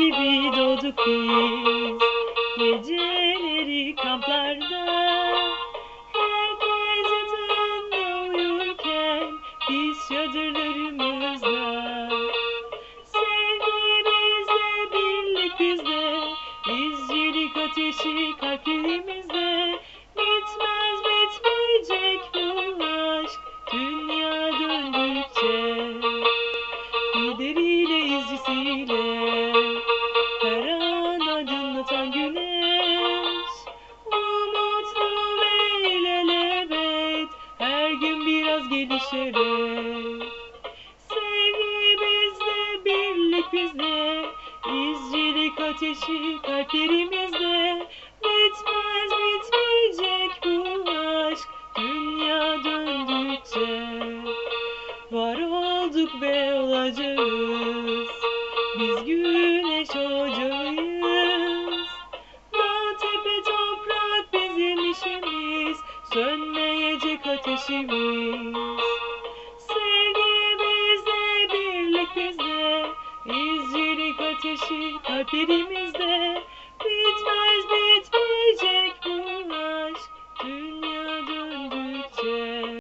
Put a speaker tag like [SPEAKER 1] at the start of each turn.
[SPEAKER 1] gibi doğduk biz. Geceleri kamplarda Herkes yatağında uyurken Biz çadırlarımızda. Sevgimizle birlik bizde Biz yedik ateşi kalplerimizde. Bitmez bitmeyecek bu aşk Dünya döndükçe. Gideriyle izcisiyle. Gelişerek Sevgi bizde, birlik bizde İzcilik ateşi kalplerimizde Bitmez bitmeyecek bu aşk Dünya döndükçe. Var olduk ve olacağız ateşimiz Sevgi bizde, birlik bizde İzcilik ateşi kalplerimizde